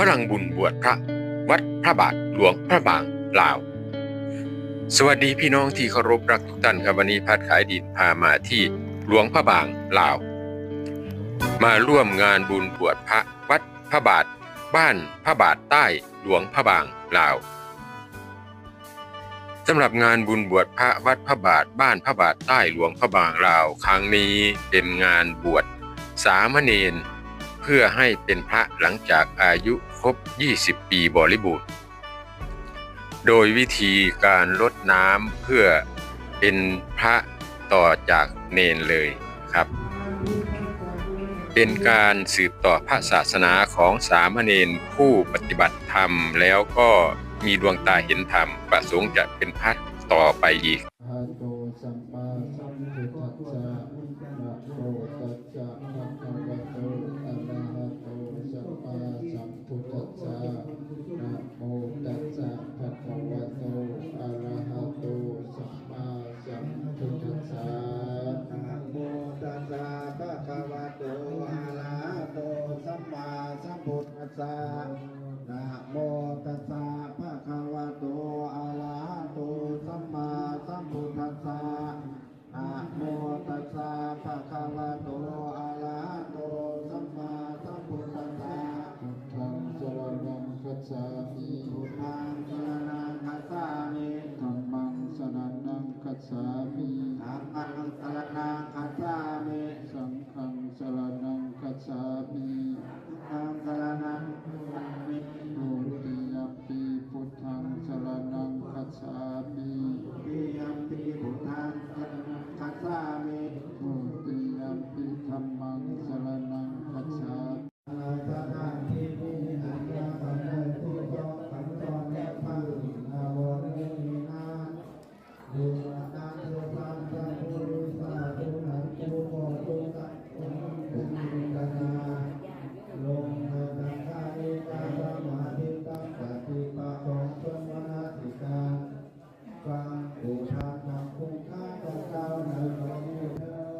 พลังบุญบวชพระ วัดพระบาทหลวงพระบางลาว สวัสดีพี่น้องที่เคารพรักทุกท่านครับวันนี้พัดขายดินพามาที่หลวงพระบางลาว มาร่วมงานบุญบวชพระวัดพระบาท บ้านพระบาทใต้หลวงพระบางลาวสำหรับงานบุญบวชพระวัดพระบาทบ้านพระบาทใต้หลวงพระบางลาว ครั้งนี้เป็นงานบวชสามเณร พื่อให้เป็นพระหลังจากอายุครบ 20 ปีบริบูรณ์ โดยวิธีการลดน้ำเพื่อเป็นพระต่อจากเนนเลยครับ เป็นการสืบต่อพระศาสนาของสามเณรผู้ปฏิบัติธรรมแล้วก็มีดวงตาเห็นธรรมประสงค์จะเป็นพระต่อไปอีก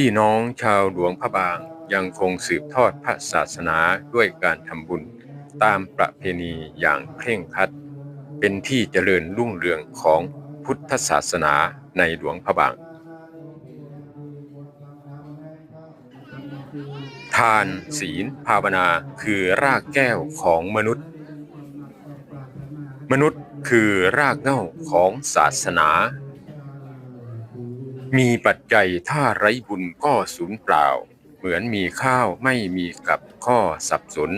พี่น้องชาวหลวงพระบางยังคงสืบทอดพระศาสนาด้วยการทำบุญตามประเพณีอย่างเคร่งครัด เป็นที่เจริญรุ่งเรืองของพุทธศาสนาในหลวงพระบาง ทานศีลภาวนาคือรากแก้วของมนุษย์ มนุษย์คือรากเหง้าของศาสนา มีปัจจัยถ้าไร้บุญก็สูญเปล่า เหมือนมีข้าวไม่มีกับข้อสับสน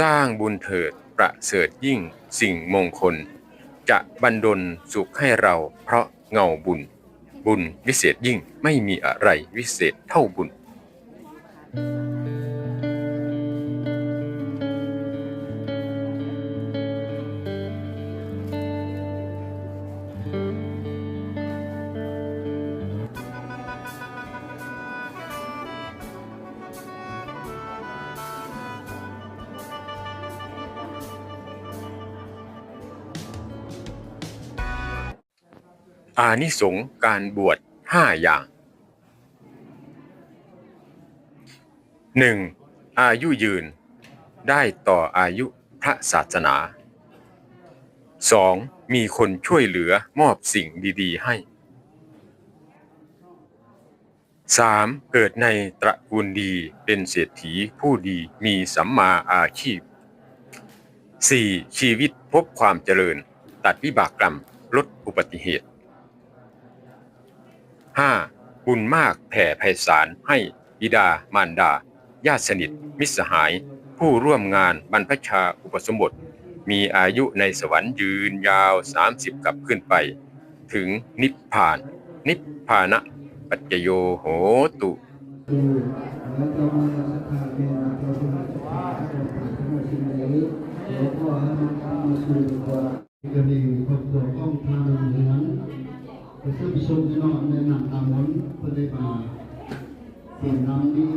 สร้างบุญเถิดประเสริฐยิ่งสิ่งมงคล จะบันดลสุขให้เราเพราะเงาบุญ บุญวิเศษยิ่งไม่มีอะไรวิเศษเท่าบุญ อานิสงส์การบวชห้าอย่าง 1. อายุยืน ได้ต่ออายุพระศาสนา 2. มีคนช่วยเหลือมอบสิ่งดีๆให้ 3. เกิดในตระกูลดีเป็นเศรษฐีผู้ดีมีสัมมาอาชีพ 4. ชีวิตพบความเจริญ ตัดวิบากกรรม ลดอุบัติเหตุ 5. บุญมากแผ่ไพศาลให้บิดามารดา ญาติสนิท มิตรสหาย ผู้ร่วมงานบรรพชาอุปสมบท มีอายุในสวรรค์ยืนยาว 30 กับขึ้นไป ถึงนิพพาน นิพพานะปัจจโยโหตุก็ดีครอบครัวของทางเหนืองไปซื้อไปชมที่นอนในหนังตามมนเพื่อได้มา เห็นน้ำนี้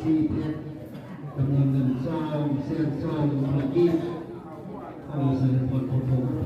ที่เพชรจำนวนเงินซองเส้นซองเมื่อกี้เอาเสด็จพลพระพงศ์เพิ่นเอาไป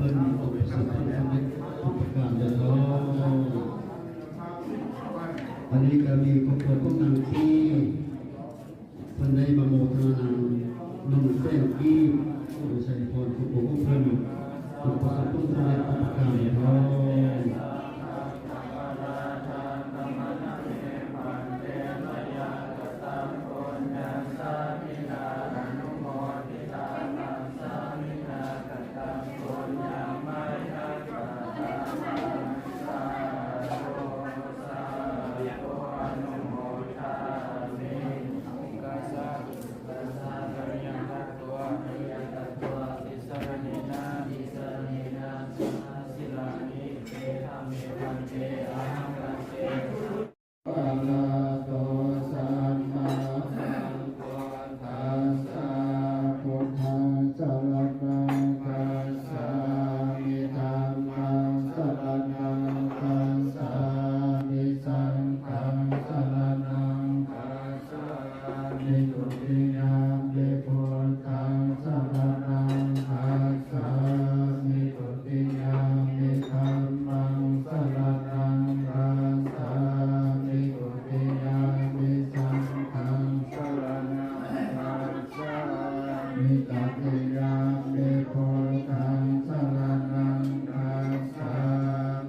มิตติยามปิพุทธังสรณังคัจฉา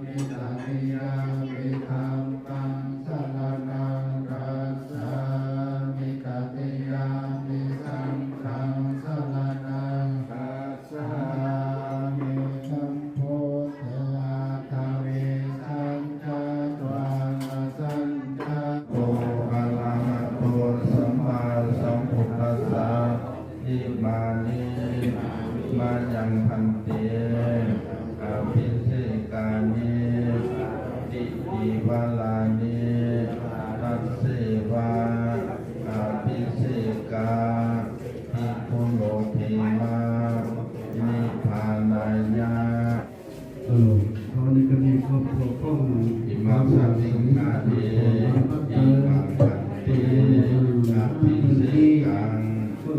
มิตติยามิธัมมังสรณังคัจฉามิตติยามิสังฆังสรณังคัจฉามิสัมโพธิลาภเวสังฆาตวังสังฆาโอะระหะโตสั มมาสัมพุทธัสสะอิมานิมายังพันเตอภิเศกานิติติวาลานิตัสเสวาอภิเศกาภิกขุโลเภมานิพพานายาเออตอนนี้ก็มีครอบครัวข้องอิมาสังสิงหาเดอิมังพันเตอาภิเสกังสุ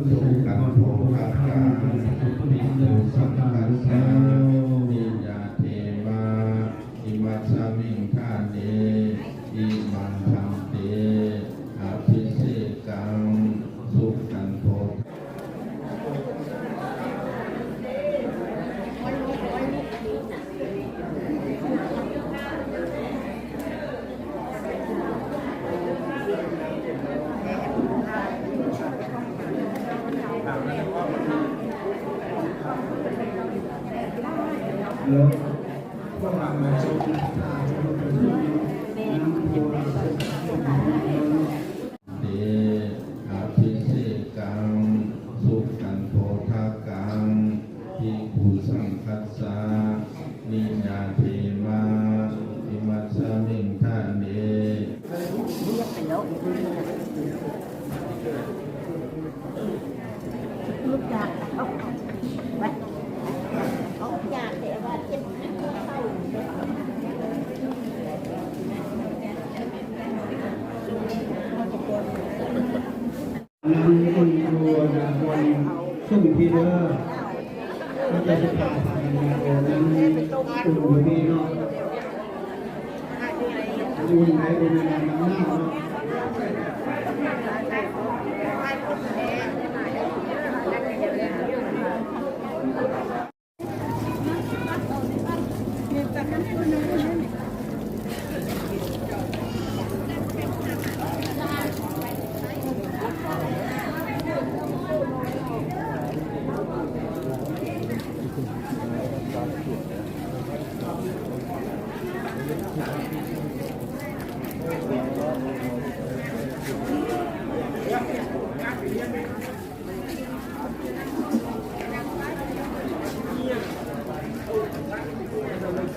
ขันโภคะกังปิ ตุสังคัสสะนิยาเทวาอิมัสสมิงคาเดอิมังพันเตอาภิเสกังสุขันโภ แสุ่มพีเด้อร์ก็จจะพาไปนะโอ้นั้นอุ่นดีเนาะอุ่นไหนอุ่ไหนน้ำหน้าเนาะ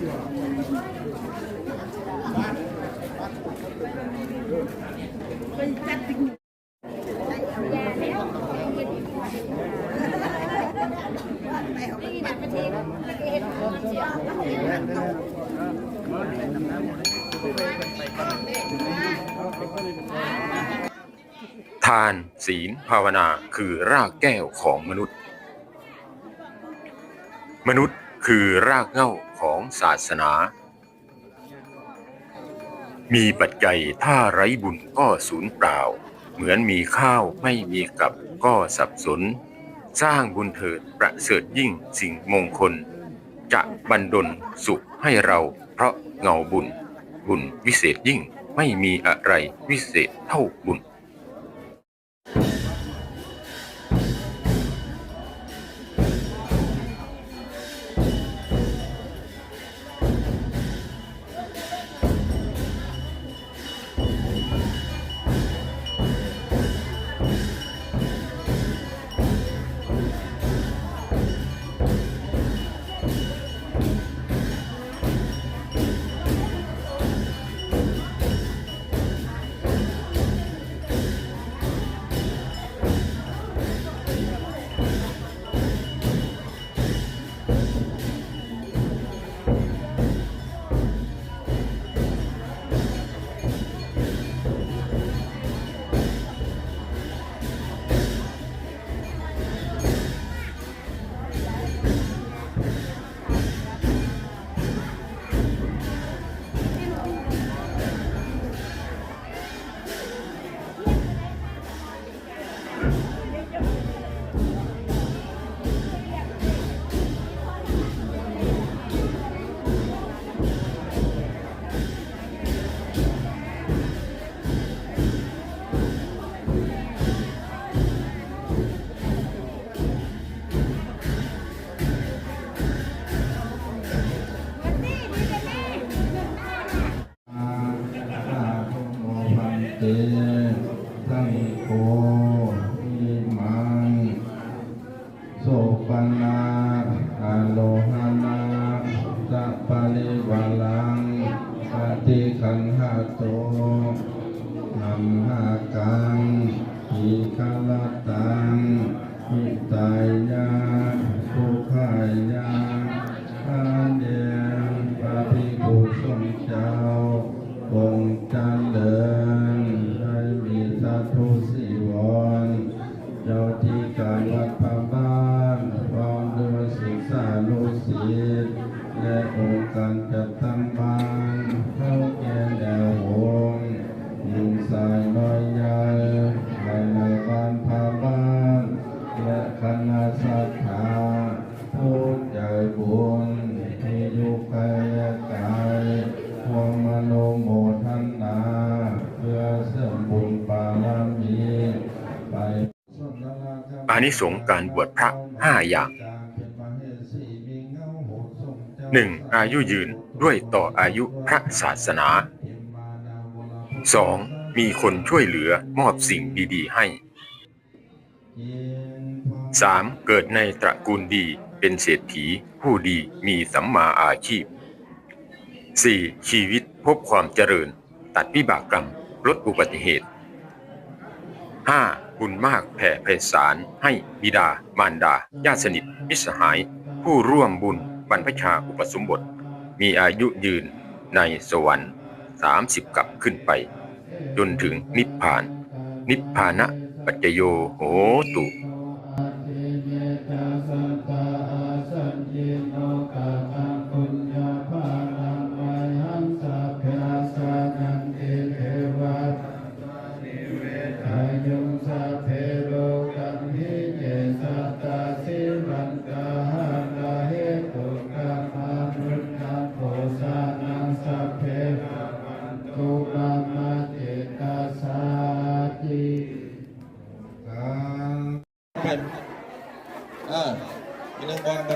ทานศีลภาวนาคือรากแก้วของมนุษย์ มนุษย์ คือรากเหง้าของศาสนา มีปัจจัยถ้าไร้บุญก็สูญเปล่า เหมือนมีข้าวไม่มีกับก็สับสน สร้างบุญเถิดประเสริฐยิ่งสิ่งมงคล จะบันดลสุขให้เราเพราะเงาบุญ บุญวิเศษยิ่งไม่มีอะไรวิเศษเท่าบุญ หะโตนัมหะกังอิคาลตังอิตายะทุขายะ นิสงส์การบวชพระห้าอย่างหนึ่งอายุยืนด้วยต่ออายุพระศาสนา 2. มีคนช่วยเหลือมอบสิ่งดีๆให้ 3. เกิดในตระกูลดีเป็นเศรษฐีผู้ดีมีสัมมาอาชีพ 4. ชีวิตพบความเจริญ ตัดวิบากกรรม ลดอุบัติเหตุ 5. บุญมากแผ่ไพศาลให้บิดามารดาญาติสนิทมิสหาย ผู้ร่วมบุญบรรพชาอุปสมบท มีอายุยืนในสวรรค์ 30 กับขึ้นไป จนถึงนิพพาน นิพพานะปัจจโยโหตุ กันเอ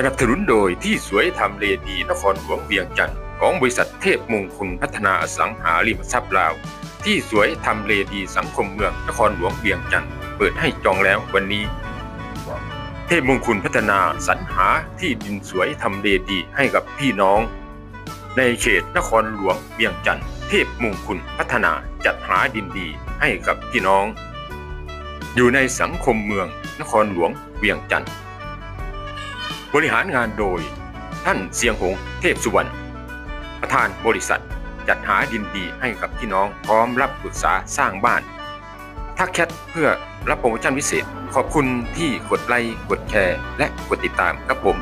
สนับสนุนโดยที่สวยทำเลดีนครหลวงเวียงจันทร์ของบริษัทเทพมงคลพัฒนาอสังหาริมทรัพย์ลาว ที่สวยทำเลดีสังคมเมืองนครหลวงเวียงจันทร์เปิดให้จองแล้ววันนี้ เทพมงคลพัฒนาสรรหาที่ดินสวยทำเลดีให้กับพี่น้อง ในเขตนครหลวงเวียงจันทร์เทพมงคลพัฒนาจัดหาดินดีให้กับพี่น้อง อยู่ในสังคมเมืองนครหลวงเวียงจันทร์ บริหารงานโดย ท่านเสียงหงเทพสุวรรณประธานบริษัทจัดหาดินดีให้กับพี่น้องพร้อมรับปรึกษาสร้างบ้านทักแชทเพื่อรับโปรโมชั่นพิเศษ ขอบคุณที่กดไลค์กดแชร์ และกดติดตามครับผม